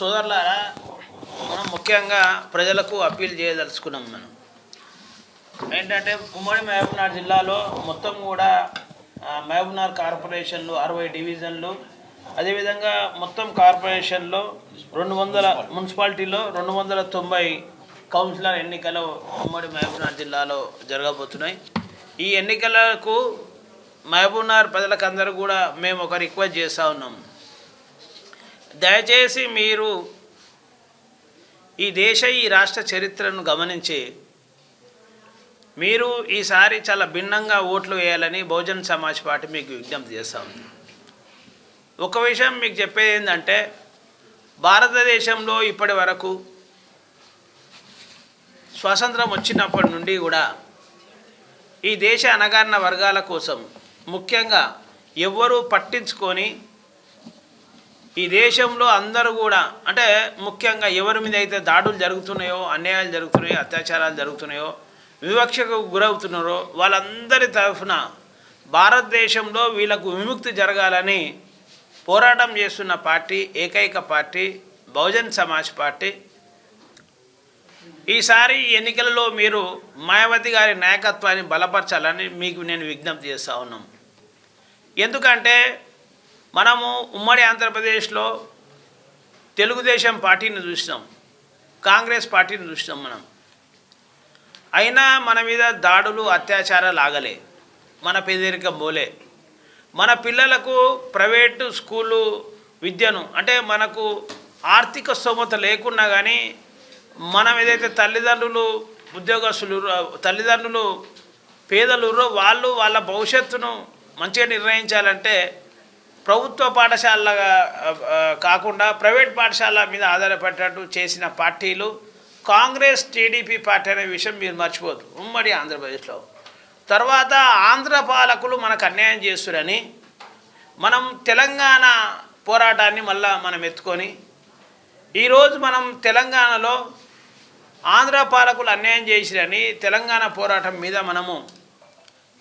సోదరులారా మనం ముఖ్యంగా ప్రజలకు అప్పీల్ చేయదలుచుకున్నాం మనం. ఏంటంటే ఉమ్మడి మహబూబ్నగర్ జిల్లాలో మొత్తం కూడా ఆ, మహబూబ్నగర్ కార్పొరేషన్లు అరవై డివిజన్లు అదేవిధంగా మొత్తం కార్పొరేషన్లో రెండు వందల మున్సిపాలిటీలో రెండు వందల తొంభై కౌన్సిలర్ ఎన్నికలు ఉమ్మడి మహబూబ్నగర్ జిల్లాలో జరగబోతున్నాయి. ఈ ఎన్నికలకు మహబూబ్నగర్ ప్రజలకు అందరూ కూడా మేము ఒక రిక్వెస్ట్ చేస్తూ ఉన్నాం. దయచేసి మీరు ఈ దేశ ఈ రాష్ట్ర చరిత్రను గమనించి మీరు ఈసారి చాలా భిన్నంగా ఓట్లు వేయాలని బహుజన్ సమాజ్ పార్టీ మీకు విజ్ఞప్తి చేస్తూ ఉంది. ఒక విషయం మీకు చెప్పేది ఏంటంటే భారతదేశంలో ఇప్పటి వరకు స్వాతంత్రం వచ్చినప్పటి నుండి కూడా ఈ దేశ అనగారిన వర్గాల కోసం ముఖ్యంగా ఎవ్వరూ పట్టించుకొని ఈ దేశంలో అందరూ కూడా అంటే ముఖ్యంగా ఎవరి మీద అయితే దాడులు జరుగుతున్నాయో అన్యాయాలు జరుగుతున్నాయో అత్యాచారాలు జరుగుతున్నాయో వివక్షకు గురవుతున్నారో వాళ్ళందరి తరఫున భారతదేశంలో వీళ్ళకు విముక్తి జరగాలని పోరాటం చేస్తున్న పార్టీ ఏకైక పార్టీ బహుజన్ సమాజ్ పార్టీ. ఈసారి ఎన్నికలలో మీరు మాయావతి గారి నాయకత్వాన్ని బలపరచాలని మీకు నేను విజ్ఞప్తి చేస్తూ ఉన్నాం. ఎందుకంటే మనము ఉమ్మడి ఆంధ్రప్రదేశ్లో తెలుగుదేశం పార్టీని చూసినాం. కాంగ్రెస్ పార్టీని చూసినాం మనం. అయినా మన మీద దాడులు అత్యాచారాలు ఆగలే. మన పేదరికం పోలే మన పిల్లలకు ప్రైవేటు స్కూలు విద్యను అంటే మనకు ఆర్థిక స్తోమత లేకున్నా కానీ మనం ఏదైతే తల్లిదండ్రులు ఉద్యోగస్తులు తల్లిదండ్రులు పేదలు వాళ్ళు వాళ్ళ భవిష్యత్తును మంచిగా నిర్ణయించాలంటే ప్రభుత్వ పాఠశాల కాకుండా ప్రైవేట్ పాఠశాల మీద ఆధారపడేటట్టు చేసిన పార్టీలు కాంగ్రెస్ టీడీపీ పార్టీ అనే విషయం మీరు మర్చిపోదు. ఉమ్మడి ఆంధ్రప్రదేశ్లో. తర్వాత ఆంధ్ర పాలకులు మనకు అన్యాయం చేస్తురని మనం తెలంగాణ పోరాటాన్ని మళ్ళా మనం ఎత్తుకొని ఈరోజు మనం తెలంగాణలో ఆంధ్ర పాలకులు అన్యాయం చేసిరని తెలంగాణ పోరాటం మీద మనము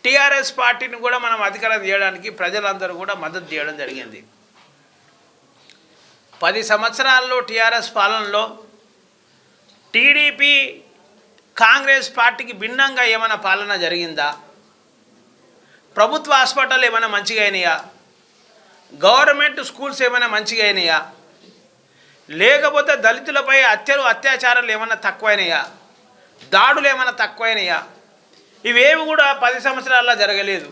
టీఆర్ఎస్ పార్టీని కూడా మనం అధికారం చేయడానికి ప్రజలందరూ కూడా మద్దతు చేయడం జరిగింది. పది సంవత్సరాల్లో టీఆర్ఎస్ పాలనలో టీడీపీ కాంగ్రెస్ పార్టీకి భిన్నంగా ఏమైనా పాలన జరిగిందా? ప్రభుత్వ హాస్పిటల్ ఏమైనా మంచిగా అయినాయా? గవర్నమెంట్ స్కూల్స్ ఏమైనా మంచిగా అయినాయా? లేకపోతే దళితులపై హత్యలు అత్యాచారాలు ఏమైనా తక్కువైనాయా? దాడులు ఏమైనా తక్కువైనాయా? ఇవేవి కూడా పది సంవత్సరాల్లో జరగలేదు.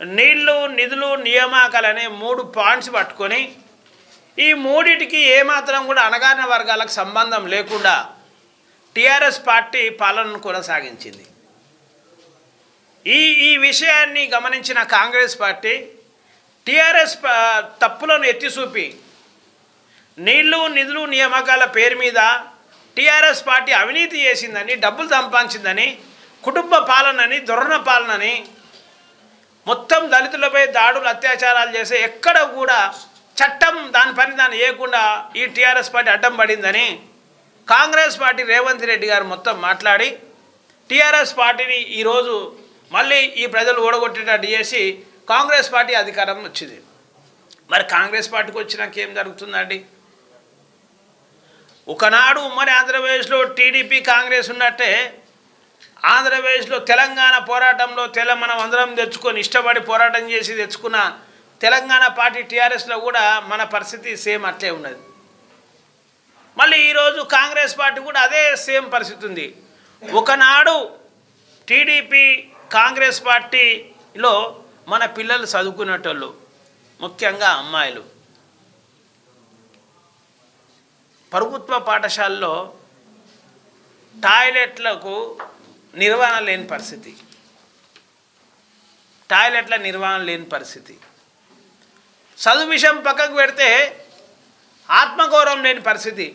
నీళ్ళు నిధులు నియామకాలు అనే మూడు పాయింట్స్ పట్టుకొని ఈ మూడిటికి ఏమాత్రం కూడా అణగారిన వర్గాలకు సంబంధం లేకుండా టీఆర్ఎస్ పార్టీ పాలనను కొనసాగించింది. ఈ ఈ విషయాన్ని గమనించిన కాంగ్రెస్ పార్టీ టీఆర్ఎస్ తప్పులను ఎత్తి చూపి నీళ్ళు నిధులు నియామకాల పేరు మీద టీఆర్ఎస్ పార్టీ అవినీతి చేసిందని డబ్బులు సంపాదించిందని కుటుంబ పాలనని దొరణ పాలనని మొత్తం దళితులపై దాడులు అత్యాచారాలు చేసే ఎక్కడ కూడా చట్టం దాని పని దాన్ని వేయకుండా ఈ టీఆర్ఎస్ పార్టీ అడ్డం పడిందని కాంగ్రెస్ పార్టీ రేవంత్ రెడ్డి గారు మొత్తం మాట్లాడి టీఆర్ఎస్ పార్టీని ఈరోజు మళ్ళీ ఈ ప్రజలు ఓడగొట్టేటట్టు చేసి కాంగ్రెస్ పార్టీ అధికారం వచ్చింది. మరి కాంగ్రెస్ పార్టీకి వచ్చినాక ఏం జరుగుతుందండి? ఒకనాడు ఉమ్మడి ఆంధ్రప్రదేశ్లో టీడీపీ కాంగ్రెస్ ఉన్నట్టే ఆంధ్రప్రదేశ్లో తెలంగాణ పోరాటంలో తెల మనం అందరం తెచ్చుకొని ఇష్టపడి పోరాటం చేసి తెచ్చుకున్న తెలంగాణ పార్టీ టీఆర్ఎస్లో కూడా మన పరిస్థితి సేమ్ అట్లే ఉన్నది. మళ్ళీ ఈరోజు కాంగ్రెస్ పార్టీ కూడా అదే సేమ్ పరిస్థితి ఉంది. ఒకనాడు టీడీపీ కాంగ్రెస్ పార్టీలో మన పిల్లలు చదువుకునేటోళ్ళు ముఖ్యంగా అమ్మాయిలు. ప్రభుత్వ పాఠశాలలో టాయిలెట్లకు నిర్వహణ లేని పరిస్థితి. టాయిలెట్ల నిర్వహణ లేని పరిస్థితి. చదువు విషయం పక్కకు పెడితే ఆత్మగౌరవం లేని పరిస్థితి.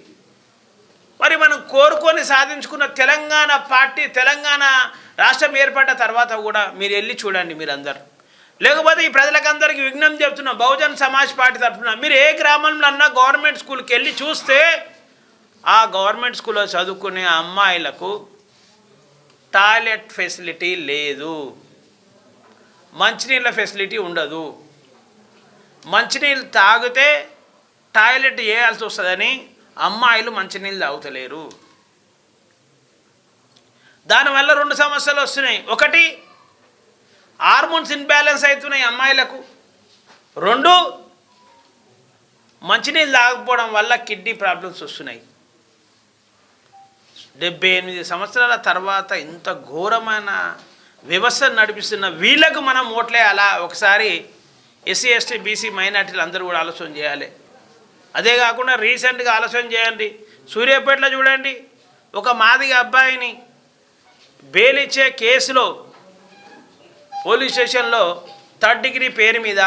మరి మనం కోరుకొని సాధించుకున్న తెలంగాణ పార్టీ తెలంగాణ రాష్ట్రం ఏర్పడ్డ తర్వాత కూడా మీరు వెళ్ళి చూడండి మీరందరూ. లేకపోతే ఈ ప్రజలకందరికీ విఘ్నం చెప్తున్నా బహుజన్ సమాజ్ పార్టీ తరఫున మీరు ఏ గ్రామంలో అన్నా గవర్నమెంట్ స్కూల్కి వెళ్ళి చూస్తే ఆ గవర్నమెంట్ స్కూల్లో చదువుకునే అమ్మాయిలకు టాయిలెట్ ఫెసిలిటీ లేదు. మంచినీళ్ళ ఫెసిలిటీ ఉండదు. మంచినీళ్ళు తాగితే టాయిలెట్ చేయాల్సి వస్తుందని అమ్మాయిలు మంచినీళ్ళు తాగుతలేరు. దానివల్ల రెండు సమస్యలు వస్తున్నాయి. ఒకటి హార్మోన్స్ ఇన్బ్యాలెన్స్ అవుతున్నాయి అమ్మాయిలకు. రెండు మంచినీళ్ళు తాగకపోవడం వల్ల కిడ్నీ ప్రాబ్లమ్స్ వస్తున్నాయి. డెబ్బై ఎనిమిది సంవత్సరాల తర్వాత ఇంత ఘోరమైన వ్యవస్థ నడిపిస్తున్న వీళ్ళకు మనం ఓట్లే అలా ఒకసారి ఎస్సీ ఎస్టీ బీసీ మైనార్టీలు అందరూ కూడా ఆలోచన చేయాలి. అదే కాకుండా రీసెంట్గా ఆలోచన చేయండి. సూర్యాపేటలో చూడండి. ఒక మాదిగ అబ్బాయిని బెయిలిచ్చే కేసులో పోలీస్ స్టేషన్లో థర్డ్ డిగ్రీ పేరు మీద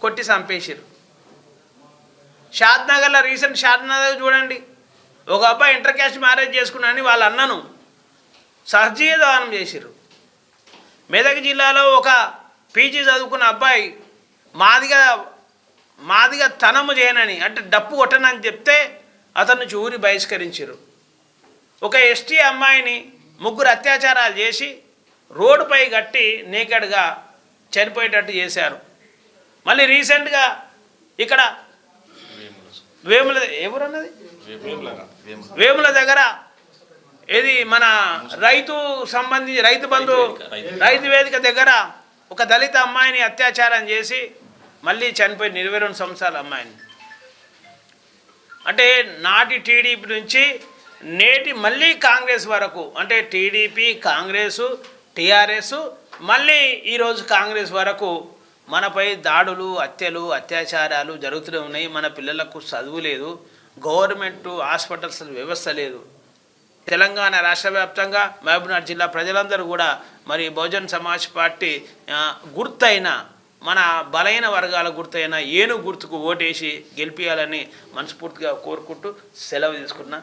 కొట్టి చంపేసారు షాద్నగర్లో రీసెంట్ షాద్నగర్ చూడండి. ఒక అబ్బాయి ఇంటర్ క్యాస్ట్ మ్యారేజ్ చేసుకున్నానని వాళ్ళ అన్నను సహజీయ దానం చేసిర్రు. మెదక్ జిల్లాలో ఒక పీజీ చదువుకున్న అబ్బాయి మాదిగా మాదిగా తనము చేయనని అంటే డప్పు కొట్టనని చెప్తే అతన్ని చూరి బహిష్కరించారు ఒక ఎస్టీ అమ్మాయిని ముగ్గురు అత్యాచారాలు చేసి రోడ్డుపై కట్టి నేకెడ్గా చనిపోయేటట్టు చేశారు. మళ్ళీ రీసెంట్గా ఇక్కడ వేముల ఎవరన్నది? వేముల దగ్గర ఇది మన రైతు సంబంధించి రైతు బంధు రైతు వేదిక దగ్గర ఒక దళిత అమ్మాయిని అత్యాచారం చేసి మళ్ళీ చనిపోయిన ఇరవై రెండు సంవత్సరాల అమ్మాయిని. అంటే నాటి టీడీపీ నుంచి నేటి మళ్ళీ కాంగ్రెస్ వరకు అంటే టీడీపీ కాంగ్రెసు టీఆర్ఎస్ మళ్ళీ ఈరోజు కాంగ్రెస్ వరకు మనపై దాడులు హత్యలు అత్యాచారాలు జరుగుతూనే ఉన్నాయి. మన పిల్లలకు చదువు లేదు. గవర్నమెంట్ హాస్పిటల్స్ వ్యవస్థ లేదు. తెలంగాణ రాష్ట్ర వ్యాప్తంగా మహబూబ్నగర్ జిల్లా ప్రజలందరూ కూడా మరి బహుజన్ సమాజ్ పార్టీ గుర్తైన మన బలైన వర్గాల గుర్తైన ఏను గుర్తుకు ఓటేసి గెలిపించాలని మనస్ఫూర్తిగా కోరుకుంటూ సెలవు తీసుకున్నా